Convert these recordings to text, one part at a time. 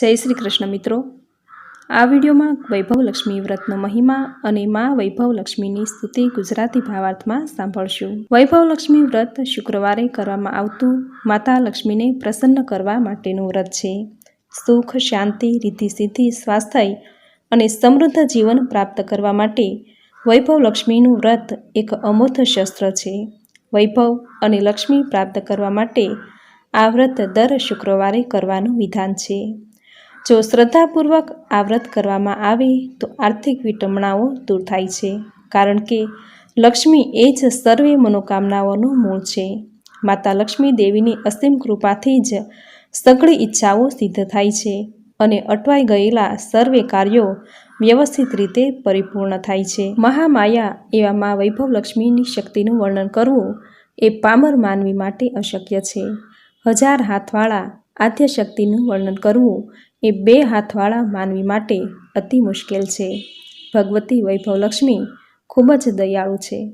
જય શ્રી કૃષ્ણ મિત્રો. આ વિડીયોમાં વૈભવલક્ષ્મી વ્રતનો મહિમા અને મા વૈભવલક્ષ્મીની સ્તુતિ ગુજરાતી ભાવાર્થમાં સાંભળશું. વૈભવલક્ષ્મી વ્રત શુક્રવારે કરવામાં આવતું માતા લક્ષ્મીને પ્રસન્ન કરવા માટેનું વ્રત છે. સુખ, શાંતિ, રિદ્ધિ, સિદ્ધિ, સ્વાસ્થ્ય અને સમૃદ્ધ જીવન પ્રાપ્ત કરવા માટે વૈભવલક્ષ્મીનું વ્રત એક અમૂર્ત શસ્ત્ર છે. વૈભવ અને લક્ષ્મી પ્રાપ્ત કરવા માટે આ વ્રત દર શુક્રવારે કરવાનું વિધાન છે. જો શ્રદ્ધાપૂર્વક આ વ્રત કરવામાં આવે, તો આર્થિક વિટંબણાઓ દૂર થાય છે, કારણ કે લક્ષ્મી એ જ સર્વે મનોકામનાઓનું મૂળ છે. માતા લક્ષ્મી દેવીની અસીમ કૃપાથી જ સઘળી ઈચ્છાઓ સિદ્ધ થાય છે અને અટવાઈ ગયેલા સર્વે કાર્યો વ્યવસ્થિત રીતે પરિપૂર્ણ થાય છે. મહામાયા એવા મા વૈભવ લક્ષ્મીની શક્તિનું વર્ણન કરવું એ પામર માનવી માટે અશક્ય છે. હજાર હાથવાળા આદ્યશક્તિનું વર્ણન કરવું એ બે હાથવાળા માનવી માટે અતિ મુશ્કેલ છે. ભગવતી વૈભવલક્ષ્મી ખૂબ જ દયાળુ છે.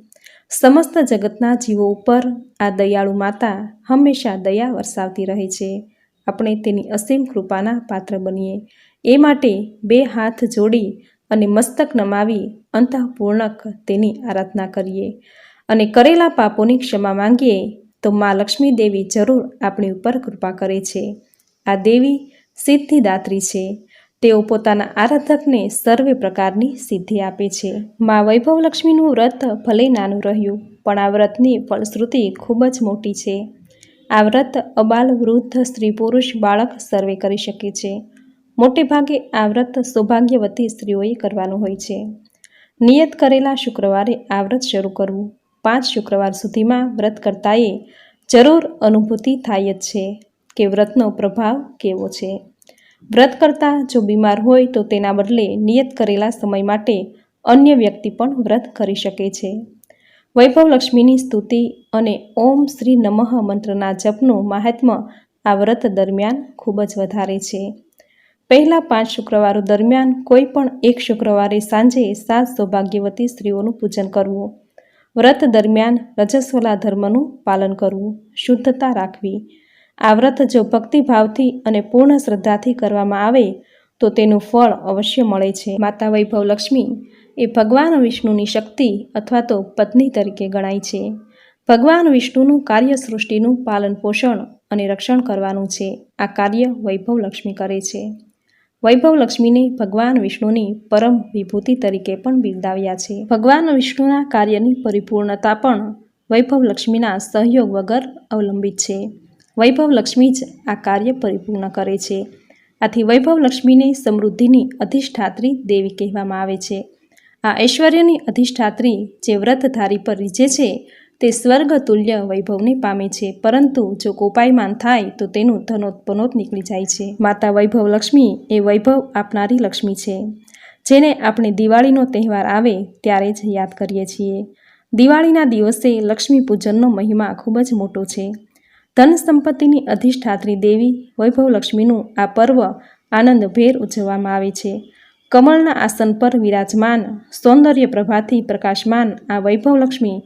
સમસ્ત જગતના જીવો ઉપર આ દયાળુ માતા હંમેશા દયા વરસાવતી રહે છે. આપણે તેની અસીમ કૃપાના પાત્ર બનીએ. એ માટે બે હાથ જોડી અને મસ્તક નમાવી અંતઃપૂર્ણક તેની આરાધના કરીએ. અને કરેલા પાપોની ક્ષમા માંગીએ તો મા લક્ષ્મી દેવી જરૂર આપણી ઉપર કૃપા કરે છે. આ દેવી સિદ્ધિદાત્રી છે. તેઓ પોતાના આરાધકને સર્વે પ્રકારની સિદ્ધિ આપે છે. મા વૈભવલક્ષ્મીનું વ્રત ભલે નાનું રહ્યું, પણ આ વ્રતની ફળશ્રુતિ ખૂબ જ મોટી છે. આ વ્રત અબાલ વૃદ્ધ સ્ત્રી પુરુષ બાળક સર્વે કરી શકે છે. મોટે ભાગે આ વ્રત સૌભાગ્યવતી સ્ત્રીઓએ કરવાનું હોય છે. નિયત કરેલા શુક્રવારે આ વ્રત શરૂ કરવું. પાંચ શુક્રવાર સુધીમાં વ્રત કરતાએ જરૂર અનુભૂતિ થાય જ છે. કે વ્રતનો પ્રભાવ કેવો છે? વ્રત કરતાં જો બીમાર હોય તો તેના બદલે નિયત કરેલા સમય માટે અન્ય વ્યક્તિ પણ વ્રત કરી શકે છે. વૈભવ લક્ષ્મીની સ્તુતિ અને ઓમ શ્રી નમઃ મંત્રના જપનું મહાત્મ્ય આ વ્રત દરમિયાન ખૂબ જ વધારે છે. પહેલા પાંચ શુક્રવારો દરમિયાન કોઈ પણ એક શુક્રવારે સાંજે સાત સૌભાગ્યવતી સ્ત્રીઓનું પૂજન કરવું. વ્રત દરમિયાન રજસ્વલા ધર્મનું પાલન કરવું. શુદ્ધતા રાખવી. આ વ્રત જો ભક્તિભાવથી અને પૂર્ણ શ્રદ્ધાથી કરવામાં આવે, તો તેનું ફળ અવશ્ય મળે છે. માતા વૈભવ લક્ષ્મી એ ભગવાન વિષ્ણુની શક્તિ અથવા તો પત્ની તરીકે ગણાય છે. ભગવાન વિષ્ણુનું કાર્ય સૃષ્ટિનું પાલન પોષણ અને રક્ષણ કરવાનું છે. આ કાર્ય વૈભવ લક્ષ્મી કરે છે. વૈભવ લક્ષ્મીને ભગવાન વિષ્ણુની પરમ વિભૂતિ તરીકે પણ બિરદાવ્યા છે. ભગવાન વિષ્ણુના કાર્યની પરિપૂર્ણતા પણ વૈભવ લક્ષ્મીના સહયોગ વગર અવલંબિત છે. વૈભવ લક્ષ્મી જ આ કાર્ય પરિપૂર્ણ કરે છે. આથી વૈભવ લક્ષ્મીને સમૃદ્ધિની અધિષ્ઠાત્રી દેવી કહેવામાં આવે છે. આ ઐશ્વર્યની અધિષ્ઠાત્રી જે વ્રતધારી પર રીઝે છે, તે સ્વર્ગ તુલ્ય વૈભવને પામે છે. પરંતુ જો કોપાયમાન થાય, તો તેનું ધનોત્પનોત નીકળી જાય છે. માતા વૈભવ લક્ષ્મી એ વૈભવ આપનારી લક્ષ્મી છે. જેને આપણે દિવાળીનો તહેવાર આવે ત્યારે જ યાદ કરીએ છીએ. દિવાળીના દિવસે લક્ષ્મી પૂજનનો મહિમા ખૂબ જ મોટો છે. ધન સંપત્તિની અધિષ્ઠાત્રી દેવી વૈભવલક્ષ્મીનું આ પર્વ આનંદભેર ઉજવવામાં આવે છે. કમળના આસન પર વિરાજમાન, સૌંદર્ય પ્રભાથી પ્રકાશમાન આ વૈભવલક્ષ્મી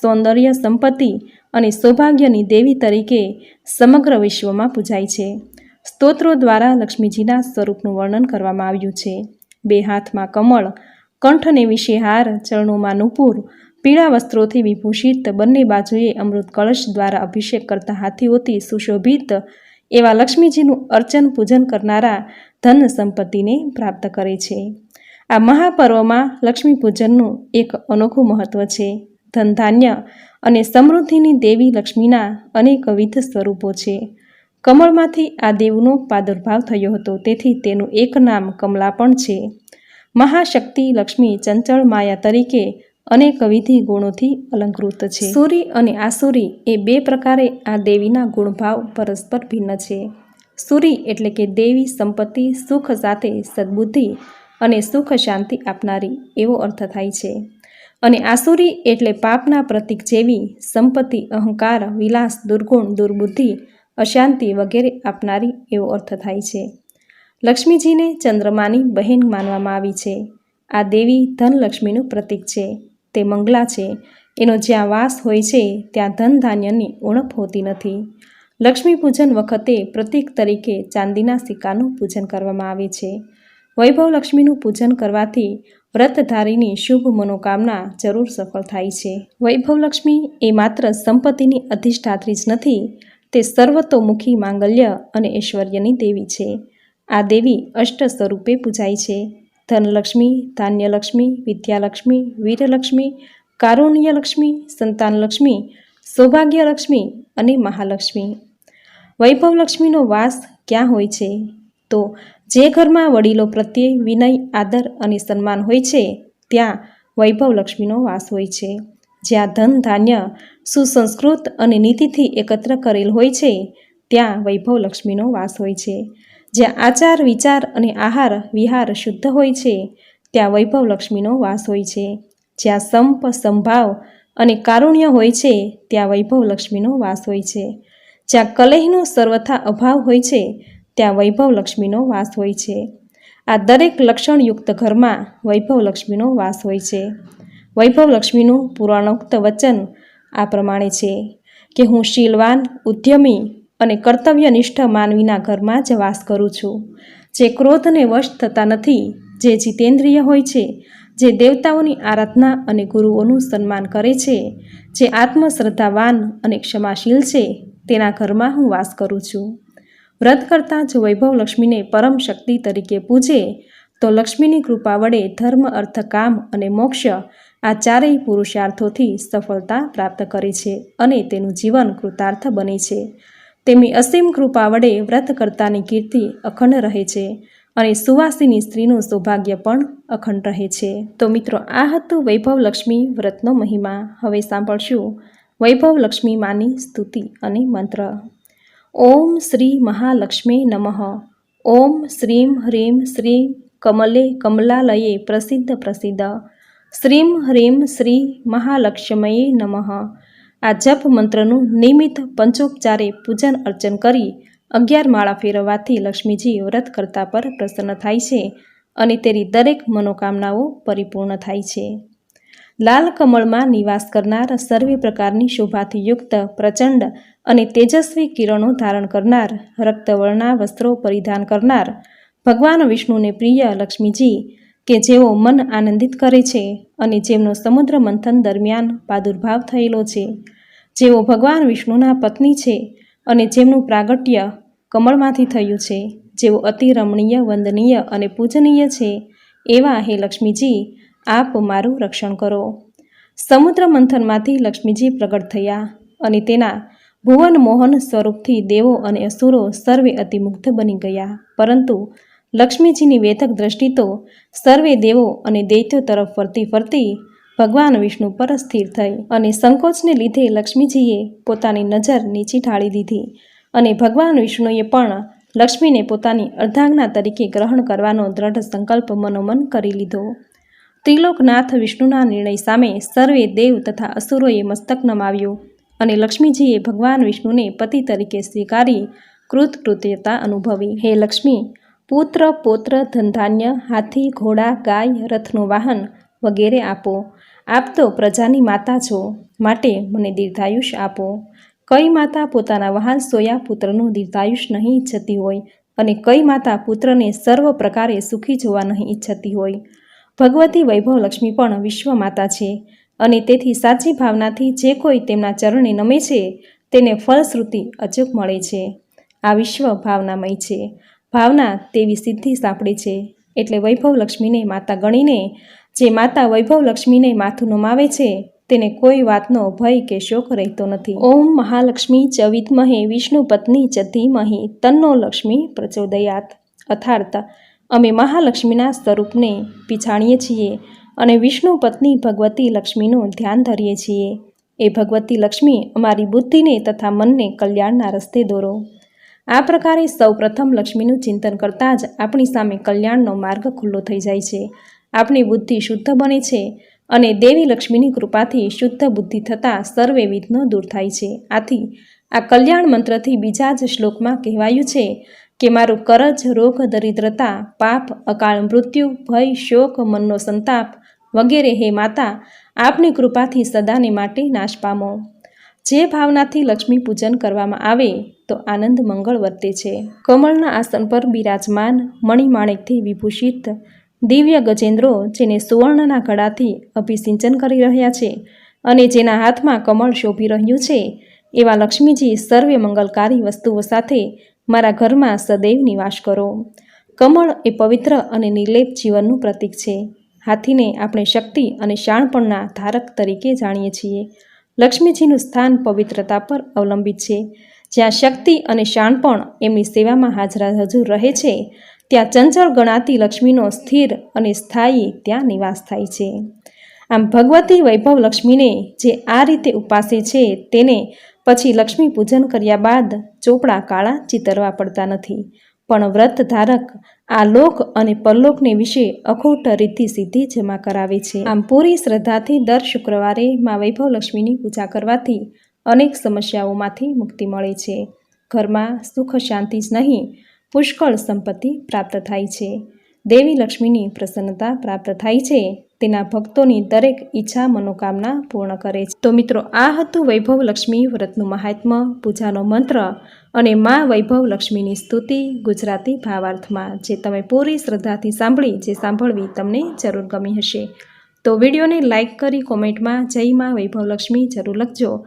સૌંદર્ય સંપત્તિ અને સૌભાગ્યની દેવી તરીકે સમગ્ર વિશ્વમાં પૂજાય છે. સ્તોત્રો દ્વારા લક્ષ્મીજીના સ્વરૂપનું વર્ણન કરવામાં આવ્યું છે. બે હાથમાં કમળ, કંઠને વિશે હાર, ચરણોમાં નુપુર પીળા વસ્ત્રોથી વિભૂષિત બંને બાજુએ અમૃત કળશ દ્વારા અભિષેક કરતા હાથીઓથી સુશોભિત એવા લક્ષ્મીજીનું અર્ચન પૂજન કરનારા ધન સંપત્તિને પ્રાપ્ત કરે છે. આ મહાપર્વમાં લક્ષ્મી પૂજનનું એક અનોખું મહત્વ છે. ધનધાન્ય અને સમૃદ્ધિની દેવી લક્ષ્મીના અનેકવિધ સ્વરૂપો છે. કમળમાંથી આ દેવનો પ્રાદુર્ભાવ થયો હતો, તેથી તેનું એક નામ કમલા પણ છે. મહાશક્તિ લક્ષ્મી ચંચળ માયા તરીકે અનેકવિધિ ગુણોથી અલંકૃત છે. સૂરી અને આસુરી એ બે પ્રકારે આ દેવીના ગુણભાવ પરસ્પર ભિન્ન છે. સૂરી એટલે કે દેવી સંપત્તિ, સુખ સાથે સદબુદ્ધિ અને સુખ શાંતિ આપનારી એવો અર્થ થાય છે. અને આસુરી એટલે પાપના પ્રતીક જેવી સંપત્તિ, અહંકાર, વિલાસ, દુર્ગુણ, દુર્બુદ્ધિ, અશાંતિ વગેરે આપનારી એવો અર્થ થાય છે. લક્ષ્મીજીને ચંદ્રમાની બહેન માનવામાં આવી છે. આ દેવી ધનલક્ષ્મીનું પ્રતીક છે. તે મંગલા છે. એનો જ્યાં વાસ હોય છે, ત્યાં ધન ધાન્યની ઉણપ હોતી નથી. લક્ષ્મી પૂજન વખતે પ્રતીક તરીકે ચાંદીના સિક્કાનું પૂજન કરવામાં આવે છે. વૈભવ લક્ષ્મીનું પૂજન કરવાથી વ્રતધારીની શુભ મનોકામના જરૂર સફળ થાય છે. વૈભવ લક્ષ્મી એ માત્ર સંપત્તિની અધિષ્ઠાત્રી જ નથી, તે સર્વતોમુખી માંગલ્ય અને ઐશ્વર્યની દેવી છે. આ દેવી અષ્ટ સ્વરૂપે પૂજાય છે. ધનલક્ષ્મી, ધાન્યલક્ષ્મી, વિદ્યાલક્ષ્મી, વીરલક્ષ્મી, કારુણ્યલક્ષ્મી, સંતાનલક્ષ્મી, સૌભાગ્યલક્ષ્મી અને મહાલક્ષ્મી. વૈભવલક્ષ્મીનો વાસ ક્યાં હોય છે? તો જે ઘરમાં વડીલો પ્રત્યે વિનય, આદર અને સન્માન હોય છે, ત્યાં વૈભવલક્ષ્મીનો વાસ હોય છે. જ્યાં ધન, ધાન્ય, સુસંસ્કૃત અને નીતિથી એકત્ર કરેલ હોય છે, ત્યાં વૈભવલક્ષ્મીનો વાસ હોય છે. જ્યાં આચાર, વિચાર અને આહાર, વિહાર શુદ્ધ હોય છે, ત્યાં વૈભવલક્ષ્મીનો વાસ હોય છે. જ્યાં સંપ, સંભાવ અને કારુણ્ય હોય છે, ત્યાં વૈભવ લક્ષ્મીનો વાસ હોય છે. જ્યાં કલેહનો સર્વથા અભાવ હોય છે, ત્યાં વૈભવલક્ષ્મીનો વાસ હોય છે. આ દરેક લક્ષણયુક્ત ઘરમાં વૈભવલક્ષ્મીનો વાસ હોય છે. વૈભવ લક્ષ્મીનું પુરાણોક્ત વચન આ પ્રમાણે છે કે હું શીલવાન, ઉદ્યમી અને કર્તવ્યનિષ્ઠ માનવીના ઘરમાં જ વાસ કરું છું. જે ક્રોધને વશ થતા નથી, જે જીતેન્દ્રિય હોય છે, જે દેવતાઓની આરાધના અને ગુરુઓનું સન્માન કરે છે, જે આત્મશ્રદ્ધાવાન અને ક્ષમાશીલ છે, તેના ઘરમાં હું વાસ કરું છું. વ્રત કરતાં જો વૈભવ લક્ષ્મીને પરમ શક્તિ તરીકે પૂજે, તો લક્ષ્મીની કૃપા વડે ધર્મ, અર્થ, કામ અને મોક્ષ આ ચારેય પુરુષાર્થોથી સફળતા પ્રાપ્ત કરે છે અને તેનું જીવન કૃતાર્થ બને છે. તેમની અસીમ કૃપા વડે વ્રત કરતાની કીર્તિ અખંડ રહે છે અને સુવાસીની સ્ત્રીનું સૌભાગ્ય પણ અખંડ રહે છે. તો મિત્રો, આ હતું વૈભવ લક્ષ્મી વ્રતનો મહિમા. હવે સાંભળશું વૈભવ માની સ્તુતિ અને મંત્ર. ઓમ શ્રી મહાલક્ષ્મી નમઃ. ઓમ શ્રીમ હ્રીમ શ્રી કમલે કમલાલયે પ્રસિદ્ધ પ્રસિદ્ધ. શ્રીમ હ્રીમ શ્રી મહાલક્ષ્મયે નમઃ. આ જપ મંત્રનું નિયમિત પંચોપચારે પૂજન અર્ચન કરી અગિયાર માળા ફેરવવાથી લક્ષ્મીજી વ્રત કરતા પર પ્રસન્ન થાય છે અને તેની દરેક મનોકામનાઓ પરિપૂર્ણ થાય છે. લાલ કમળમાં નિવાસ કરનાર સર્વે પ્રકારની શોભાથી યુક્ત પ્રચંડ અને તેજસ્વી કિરણો ધારણ કરનાર, રક્તવર્ણા વસ્ત્રો પરિધાન કરનાર, ભગવાન વિષ્ણુને પ્રિય લક્ષ્મીજી કે જેઓ મન આનંદિત કરે છે અને જેમનો સમુદ્ર મંથન દરમિયાન પ્રાદુર્ભાવ થયેલો છે. જેઓ ભગવાન વિષ્ણુના પત્ની છે અને જેમનું પ્રાગટ્ય કમળમાંથી થયું છે, જેઓ અતિ રમણીય, વંદનીય અને પૂજનીય છે, એવા હે લક્ષ્મીજી, આપ મારું રક્ષણ કરો. સમુદ્ર મંથનમાંથી લક્ષ્મીજી પ્રગટ થયા અને તેના ભુવન મોહન સ્વરૂપથી દેવો અને અસુરો સર્વે અતિમુગ્ધ બની ગયા. પરંતુ લક્ષ્મીજીની વેધક દ્રષ્ટિ તો સર્વે દેવો અને દૈત્યો તરફ ફરતી ફરતી ભગવાન વિષ્ણુ પર સ્થિર થઈ અને સંકોચને લીધે લક્ષ્મીજીએ પોતાની નજર નીચી ઢાળી દીધી અને ભગવાન વિષ્ણુએ પણ લક્ષ્મીને પોતાની અર્ધાંગના તરીકે ગ્રહણ કરવાનો દ્રઢ સંકલ્પ મનોમન કરી લીધો. ત્રિલોકનાથ વિષ્ણુના નિર્ણય સામે સર્વે દેવ તથા અસુરોએ મસ્તક નમાવ્યું અને લક્ષ્મીજીએ ભગવાન વિષ્ણુને પતિ તરીકે સ્વીકારી કૃતકૃત્યતા અનુભવી. હે લક્ષ્મી પુત્ર, પૌત્ર, ધનધાન્ય, હાથી, ઘોડા, ગાય, રથનું વાહન વગેરે આપો. આપ તો પ્રજાની માતા છો, માટે મને દીર્ઘાયુષ આપો. કઈ માતા પોતાના વહાલ સોયા પુત્રનું દીર્ઘાયુષ નહીં ઈચ્છતી હોય અને કઈ માતા પુત્રને સર્વ પ્રકારે સુખી જોવા નહીં ઈચ્છતી હોય? ભગવતી વૈભવ લક્ષ્મી પણ વિશ્વ માતા છે અને તેથી સાચી ભાવનાથી જે કોઈ તેમના ચરણે નમે છે, તેને ફલશ્રુતિ અચૂક મળે છે. આ વિશ્વ ભાવનામય છે. ભાવના તેવી સિદ્ધિ સાંપડે છે. એટલે વૈભવ લક્ષ્મીને માતા ગણીને, જે માતા વૈભવ લક્ષ્મીને માથું નમાવે છે, તેને કોઈ વાતનો ભય કે શોક રહેતો નથી. ઓમ મહાલક્ષ્મી ચ વિદ્મહે વિષ્ણુ પત્ની ચ ધીમહી તન્નો લક્ષ્મી પ્રચોદયાત. અર્થાત અમે મહાલક્ષ્મીના સ્વરૂપને પીછાણીએ છીએ અને વિષ્ણુ પત્ની ભગવતી લક્ષ્મીનું ધ્યાન ધરીએ છીએ. એ ભગવતી લક્ષ્મી અમારી બુદ્ધિને તથા મનને કલ્યાણના રસ્તે દોરો. આ પ્રકારે સૌપ્રથમ લક્ષ્મીનું ચિંતન કરતાં જ આપણી સામે કલ્યાણનો માર્ગ ખુલ્લો થઈ જાય છે. આપણી બુદ્ધિ શુદ્ધ બને છે અને દેવી લક્ષ્મીની કૃપાથી શુદ્ધ બુદ્ધિ થતાં સર્વે વિઘ્નો દૂર થાય છે. આથી આ કલ્યાણ મંત્રથી બીજા જ શ્લોકમાં કહેવાયું છે કે મારું કરજ, રોગ, દરિદ્રતા, પાપ, અકાળ મૃત્યુ, ભય, શોક, મનનો સંતાપ વગેરે હે માતા, આપની કૃપાથી સદાને માટે નાશ પામો. જે ભાવનાથી લક્ષ્મી પૂજન કરવામાં આવે તો આનંદ મંગળ વર્તે છે. કમળના આસન પર બિરાજમાન મણિમાણિકથી વિભૂષિત દિવ્ય ગજેન્દ્રો, જેને સુવર્ણના ઘડાથી અભિસિંચન કરી રહ્યા છે અને જેના હાથમાં કમળ શોભી રહ્યું છે, એવા લક્ષ્મીજી સર્વે મંગલકારી વસ્તુઓ સાથે મારા ઘરમાં સદૈવ નિવાસ કરો. કમળ એ પવિત્ર અને નિર્લેપ જીવનનું પ્રતીક છે. હાથીને આપણે શક્તિ અને શાણપણના ધારક તરીકે જાણીએ છીએ. લક્ષ્મીજીનું સ્થાન પવિત્રતા પર અવલંબિત છે. જ્યાં શક્તિ અને શાણપણ એમની સેવામાં હાજરા હજુ રહે છે, ત્યાં ચંચળ ગણાતી લક્ષ્મીનો સ્થિર અને સ્થાયી ત્યાં નિવાસ થાય છે. આમ ભગવતી વૈભવ લક્ષ્મીને જે આ રીતે ઉપાસે છે, તેને પછી લક્ષ્મી પૂજન કર્યા બાદ ચોપડા કાળા ચિતરવા પડતા નથી. પણ વ્રત ધારક આ લોક અને પરલોકને વિશે અખોટ રીતિ સિદ્ધિ જમા કરાવે છે. આમ પૂરી શ્રદ્ધાથી દર શુક્રવારે માં વૈભવ લક્ષ્મીની પૂજા કરવાથી અનેક સમસ્યાઓમાંથી મુક્તિ મળે છે. ઘરમાં સુખ શાંતિ જ નહીં, પુષ્કળ સંપત્તિ પ્રાપ્ત થાય છે. દેવી લક્ષ્મીની પ્રસન્નતા પ્રાપ્ત થાય છે. તેના ભક્તોની દરેક ઈચ્છા મનોકામના પૂર્ણ કરે છે. તો મિત્રો, આ હતું વૈભવ લક્ષ્મી વ્રતનું મહાત્મ્ય પૂજાનો મંત્ર અને મા વૈભવ લક્ષ્મીની સ્તુતિ ગુજરાતી ભાવાર્થમાં, જે તમે પૂરી શ્રદ્ધાથી સાંભળી, જે સાંભળવી તમને જરૂર ગમી હશે. તો વિડીયોને લાઇક કરી કોમેન્ટમાં જય મા વૈભવ લક્ષ્મી જરૂર લખજો.